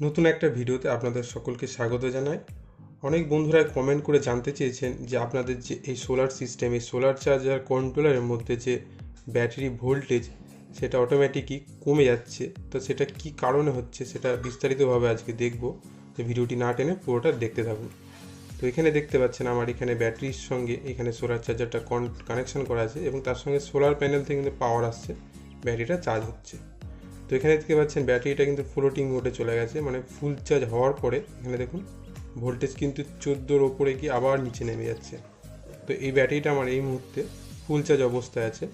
নতুন একটা ভিডিওতে আপনাদের সকলকে স্বাগত জানাই। অনেক বন্ধুরা কমেন্ট করে জানতে চেয়েছেন যে আপনাদের যে এই সোলার সিস্টেম এই সোলার চার্জার কন্ট্রোলারের মধ্যে যে ব্যাটারি ভোল্টেজ সেটা অটোমেটিকই কমে যাচ্ছে। তো সেটা কি কারণে হচ্ছে সেটা বিস্তারিতভাবে আজকে দেখব। তো ভিডিওটি না টেনে পুরোটা দেখতে থাকুন। তো এখানে দেখতে পাচ্ছেন আমার এখানে ব্যাটারির সঙ্গে এখানে সোলার চার্জারটা কানেকশন করা আছে এবং তার সঙ্গে সোলার প্যানেল থেকে কিন্তু পাওয়ার আসছে ব্যাটারিটা চার্জ হচ্ছে। তো এখানে দেখতে পাচ্ছেন ব্যাটারিটা কিন্তু ফ্লোটিং মোডে চলে গেছে মানে ফুল চার্জ হওয়ার পরে, এখানে দেখুন ভোল্টেজ কিন্তু চোদ্দোর ওপরে গিয়ে আবার নিচে নেমে যাচ্ছে। তো এই ব্যাটারিটা আমার এই মুহূর্তে ফুল চার্জ অবস্থায় আছে।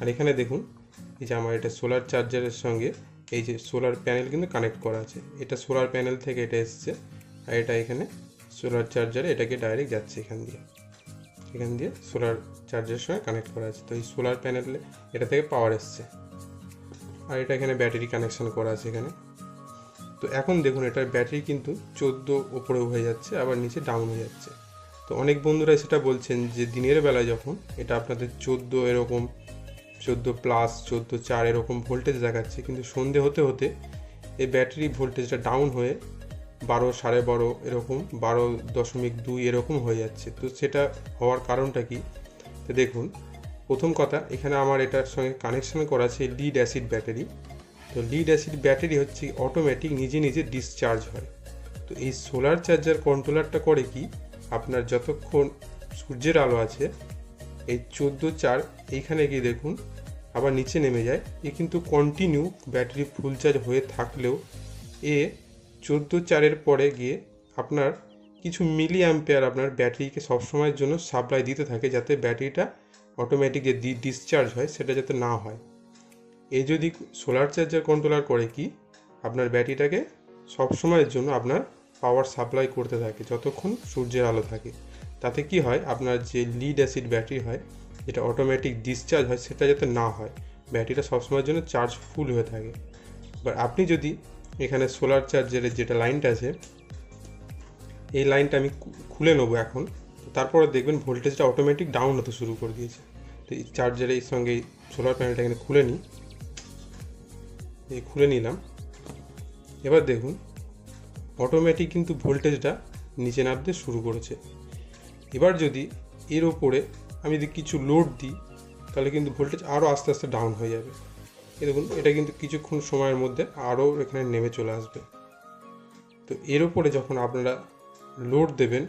আর এখানে দেখুন, এই যে আমার এটা সোলার চার্জারের সঙ্গে এই যে সোলার প্যানেল কিন্তু কানেক্ট করা আছে। এটা সোলার প্যানেল থেকে এটা এসছে, আর এটা এখানে সোলার চার্জারে এটাকে ডাইরেক্ট যাচ্ছে এখান দিয়ে। এখান দিয়ে সোলার চার্জারের সঙ্গে কানেক্ট করা আছে। তো এই সোলার প্যানেলে এটা থেকে পাওয়ার এসছে। আর এটা এখানে ব্যাটারি কানেকশন করা আছে এখানে। তো এখন দেখুন, এটার ব্যাটারি কিন্তু চোদ্দ ওপরে হয়ে যাচ্ছে, আবার নিচে ডাউন হয়ে যাচ্ছে। তো অনেক বন্ধুরা সেটা বলছেন যে, দিনের বেলায় যখন এটা আপনাদের চোদ্দ এরকম, চোদ্দ প্লাস চোদ্দ চার এরকম ভোল্টেজ দেখাচ্ছে, কিন্তু সন্ধে হতে হতে এই ব্যাটারি ভোল্টেজটা ডাউন হয়ে বারো সাড়ে বারো এরকম, বারো দশমিক দুই এরকম হয়ে যাচ্ছে। তো সেটা হওয়ার কারণটা কি? দেখুন প্রথম কথা, এখানে আমার এটার সঙ্গে কানেকশন করা আছে লিড অ্যাসিড ব্যাটারি তো লিড অ্যাসিড ব্যাটারি হচ্ছে অটোমেটিক নিজে নিজে ডিসচার্জ হয়। তো এই সোলার চার্জার কন্ট্রোলারটা করে কি, আপনার যতক্ষণ সূর্যের আলো আছে, এই চোদ্দ চার এইখানে গিয়ে দেখুন, আবার নিচে নেমে যায়। এ কিন্তু কন্টিনিউ ব্যাটারি ফুল চার্জ হয়ে থাকলেও এ চোদ্দ চারের পরে গিয়ে আপনার কিছু মিলি অ্যাম্পেয়ার আপনার ব্যাটারিকে সবসময়ের জন্য সাপ্লাই দিতে থাকে যাতে ব্যাটারিটা অটোমেটিক যে ডিসচার্জ হয়, সেটা যাতে না হয়। এ যদি সোলার চার্জার কন্ট্রোলার করে কি, আপনার ব্যাটারিটাকে সবসময়ের জন্য আপনার পাওয়ার সাপ্লাই করতে থাকে, যতক্ষণ সূর্যের আলো থাকে। তাতে কি হয়, আপনার যে লিড অ্যাসিড ব্যাটারি হয়, যেটা অটোমেটিক ডিসচার্জ হয়, সেটা যাতে না হয়। ব্যাটারিটা সবসময়ের জন্য চার্জ ফুল হয়ে থাকে। এবার আপনি যদি এখানে সোলার চার্জারের যেটা লাইনটা আছে, এই লাইনটা আমি খুলে নেব এখন। তারপরে দেখবেন ভোল্টেজটা অটোমেটিক ডাউন হতে শুরু করে দিয়েছে। তো এই চার্জারের সঙ্গে সোলার প্যানেলটা এখানে খুলে নিই। এই খুলে নিলাম। এবার দেখুন অটোমেটিক কিন্তু ভোল্টেজটা নিচে নামতে শুরু করেছে। এবার যদি এর ওপরে আমি যদি কিছু লোড দিই, তাহলে কিন্তু ভোল্টেজ আরও আস্তে আস্তে ডাউন হয়ে যাবে। এ দেখুন, এটা কিন্তু কিছুক্ষণ সময়ের মধ্যে আরও এখানে নেমে চলে আসবে। তো এর ওপরে যখন আপনারা লোড দেবেন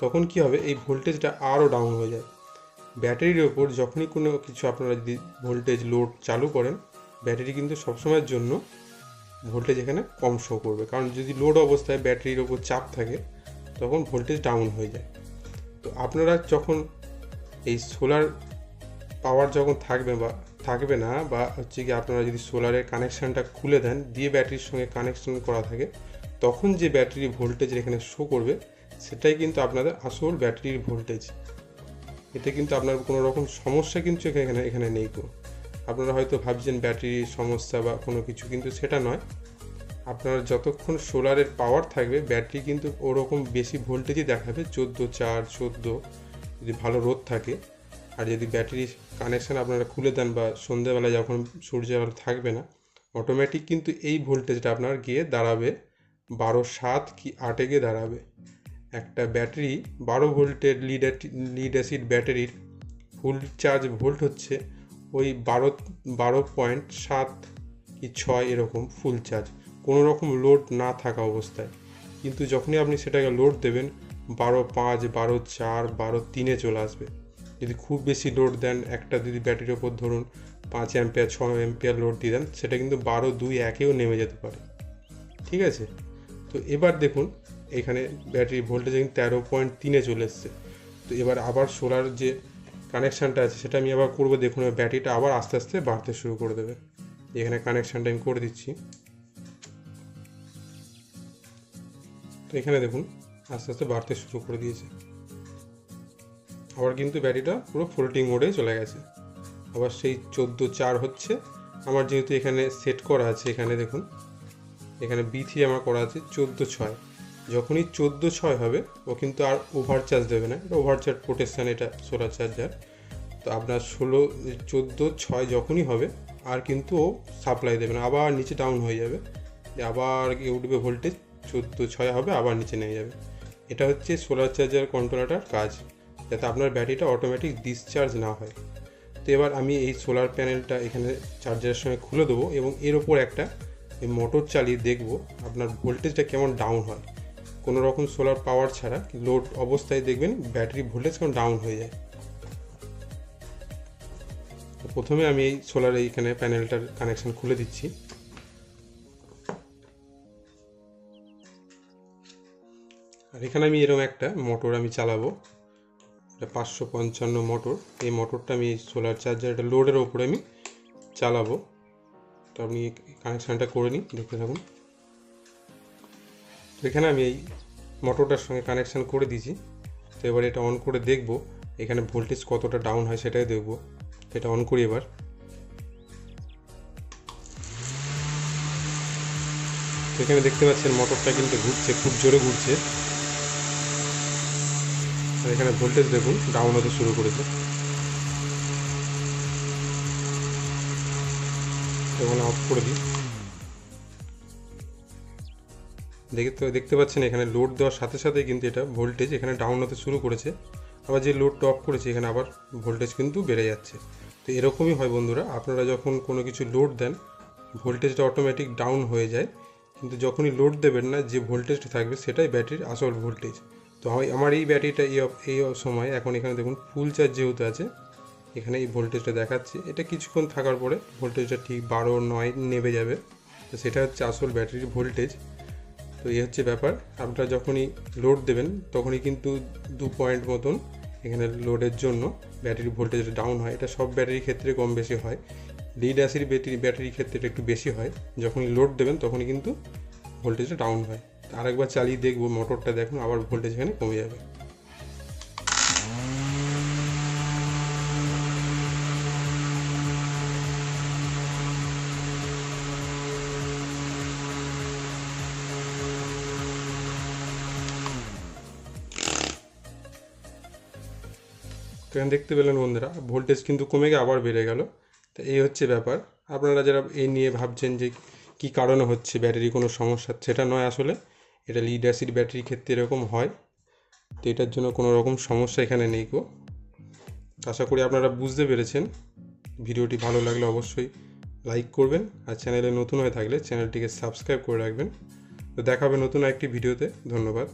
তখন কি হবে? এই ভোল্টেজটা আরও ডাউন হয়ে যায়। ব্যাটারির ওপর যখনই কোনো কিছু আপনারা যদি ভোল্টেজ লোড চালু করেন, ব্যাটারি কিন্তু সবসময়ের জন্য ভোল্টেজ এখানে কম শো করবে। কারণ যদি লোড অবস্থায় ব্যাটারির ওপর চাপ থাকে, তখন ভোল্টেজ ডাউন হয়ে যায়। তো আপনারা যখন এই সোলার পাওয়ার যখন থাকবে বা থাকবে না, বা হচ্ছে কি আপনারা যদি সোলারের কানেকশানটা খুলে দেন, দিয়ে ব্যাটারির সঙ্গে কানেকশন করা থাকে, তখন যে ব্যাটারি ভোল্টেজ এখানে শো করবে সেটাই কিন্তু আপনাদের আসল ব্যাটারির ভোল্টেজ এতে কিন্তু আপনার কোনো রকম সমস্যা কিন্তু এখানে এখানে নেই তো। আপনারা হয়তো ভাবছেন ব্যাটারির সমস্যা বা কোনো কিছু, কিন্তু সেটা নয়। আপনার যতক্ষণ সোলারের পাওয়ার থাকবে ব্যাটারি কিন্তু ওরকম বেশি ভোল্টেজই দেখাবে, চোদ্দ, চার, চোদ্দ, যদি ভালো রোদ থাকে। আর যদি ব্যাটারি কানেকশান আপনারা খুলে দেন বা সন্ধ্যেবেলা যখন সূর্যের আলো থাকবে না অটোমেটিক কিন্তু এই ভোল্টেজটা আপনার গিয়ে দাঁড়াবে, বারো সাত কি আটে গিয়ে দাঁড়াবে। একটা ব্যাটারি, বারো ভোল্টের লিড লিড অ্যাসিড ব্যাটারির ফুল চার্জ ভোল্ট হচ্ছে, ওই বারো বারো পয়েন্ট সাত কি ছয় এরকম ফুল চার্জ কোনো রকম লোড না থাকা অবস্থায়। কিন্তু যখনই আপনি সেটাকে লোড দেবেন, বারো পাঁচ, বারো চার, বারো তিনে চলে আসবে। যদি খুব বেশি লোড দেন, একটা যদি ব্যাটারির ওপর ধরুন পাঁচ অ্যাম্পিয়ার ছ অ্যাম্পিয়ার লোড দিয়ে দেন, সেটা কিন্তু বারো দুই একেও নেমে যেতে পারে। ঠিক আছে? তো এবার দেখুন এখানে ব্যাটারি ভোল্টেজ তেরো পয়েন্ট তিনে চলে এসছে। তো এবার আবার সোলার যে কানেকশানটা আছে, সেটা আমি আবার করব। দেখুন ব্যাটারিটা আবার আস্তে আস্তে বাড়তে শুরু করে দেবে। এখানে কানেকশানটা আমি করে দিচ্ছি। তো এখানে দেখুন, আস্তে আস্তে বাড়তে শুরু করে দিয়েছে। আবার কিন্তু ব্যাটারিটা পুরো ফ্লোটিং মোডে চলে গেছে। আবার সেই চোদ্দ চার হচ্ছে। আমার যেহেতু এখানে সেট করা আছে, এখানে দেখুন, এখানে বি থ্রি আমার করা আছে, চোদ্দ ছয়। যখনই চোদ্দ ছয় হবে, ও কিন্তু আর ওভার চার্জ দেবে না। এটা ওভার চার্জ প্রোটেকশান এটা সোলার চার্জার তো আপনার ষোলো, চোদ্দ, ছয় যখনই হবে, আর কিন্তু ও সাপ্লাই দেবে না। আবার নিচে ডাউন হয়ে যাবে। আবার গিয়ে উঠবে ভোল্টেজ চোদ্দ, ছয় হবে, আবার নিচে নেমে যাবে। এটা হচ্ছে সোলার চার্জার কন্ট্রোলারটার কাজ। যাতে আপনার ব্যাটারিটা অটোমেটিক ডিসচার্জ না হয়। তো এবার আমি এই সোলার প্যানেলটা এখানে চার্জারের সঙ্গে খুলে দেবো এবং এর ওপর একটা মোটর চালিয়ে দেখব আপনার ভোল্টেজটা কেমন ডাউন হয়। কোনো রকম সোলার পাওয়ার ছাড়া লোড অবস্থায় দেখবেন ব্যাটারি ভোল্টেজ কেমন ডাউন হয়ে যায়। প্রথমে আমি এই সোলার এইখানে প্যানেলটার কানেকশন খুলে দিচ্ছি। আর এখানে আমি এরকম একটা মোটর আমি চালাবো। পাঁচশো পঞ্চান্ন মোটর এই মোটরটা আমি সোলার চার্জার লোডের ওপরে আমি চালাবো। তো আপনি কানেকশানটা করে নিন, দেখতে থাকুন। তো এখানে আমি এই মোটরটার সঙ্গে কানেকশান করে দিয়েছি। তো এবার এটা অন করে দেখব, এখানে ভোল্টেজ কতটা ডাউন হয় সেটাই দেখব। এটা অন করি এবার। তো এখানে দেখতে পাচ্ছেন মোটরটা কিন্তু ঘুরছে, খুব জোরে ঘুরছে। আর এখানে ভোল্টেজ দেখুন ডাউন হতে শুরু করেছে। এখানে অফ করে দিই। দেখতে দেখতে পাচ্ছেন এখানে লোড দেওয়ার সাথে সাথে কিন্তু এটা ভোল্টেজ এখানে ডাউন হতে শুরু করেছে। আবার যে লোডটা অফ করেছে, এখানে আবার ভোল্টেজ কিন্তু বেড়ে যাচ্ছে। তো এরকমই হয় বন্ধুরা, আপনারা যখন কোনো কিছু লোড দেন ভোল্টেজটা অটোমেটিক ডাউন হয়ে যায়। কিন্তু যখনই লোড দেবেন না, যে ভোল্টেজটা থাকবে, সেটাই ব্যাটারির আসল ভোল্টেজ তো আমি, আমার এই ব্যাটারিটা এই এই সময়, এখন এখানে দেখুন ফুল চার্জ যেহেতু আছে, এখানে এই ভোল্টেজটা দেখাচ্ছে। এটা কিছুক্ষণ থাকার পরে ভোল্টেজটা ঠিক বারো নয় নেমে যাবে। তো সেটা হচ্ছে আসল ব্যাটারির ভোল্টেজ তো এই হচ্ছে ব্যাপার। আপনারা যখনই লোড দেবেন, তখনই কিন্তু দু পয়েন্ট মতন এখানে লোডের জন্য ব্যাটারি ভোল্টেজ ডাউন হয়। এটা সব ব্যাটারির ক্ষেত্রে কম বেশি হয়। লিড অ্যাসিড ব্যাটারি ব্যাটারির ক্ষেত্রে এটা একটু বেশি হয়। যখনই লোড দেবেন, তখনই কিন্তু ভোল্টেজটা ডাউন হয়। আরেকবার চালিয়ে দেখব মোটরটা দেখুন, আবার ভোল্টেজ এখানে কমে যাবে। এখানে দেখতে পেলেন বন্ধুরা ভোল্টেজ কিন্তু কমে গিয়ে আবার বেড়ে গেল। তো এই হচ্ছে ব্যাপার। আপনারা যারা এই নিয়ে ভাবছেন যে কী কারণে হচ্ছে ব্যাটারি কোনো সমস্যা, সেটা নয় আসলে। এটা লিড অ্যাসিড ব্যাটারির ক্ষেত্রে এরকম হয়। তো এটার জন্য কোনো রকম সমস্যা এখানে নেই গো। আশা করি আপনারা বুঝতে পেরেছেন। ভিডিওটি ভালো লাগলে অবশ্যই লাইক করবেন আর চ্যানেলে নতুন হয়ে থাকলে চ্যানেলটিকে সাবস্ক্রাইব করে রাখবেন। তো দেখাবে নতুন একটি ভিডিওতে। ধন্যবাদ।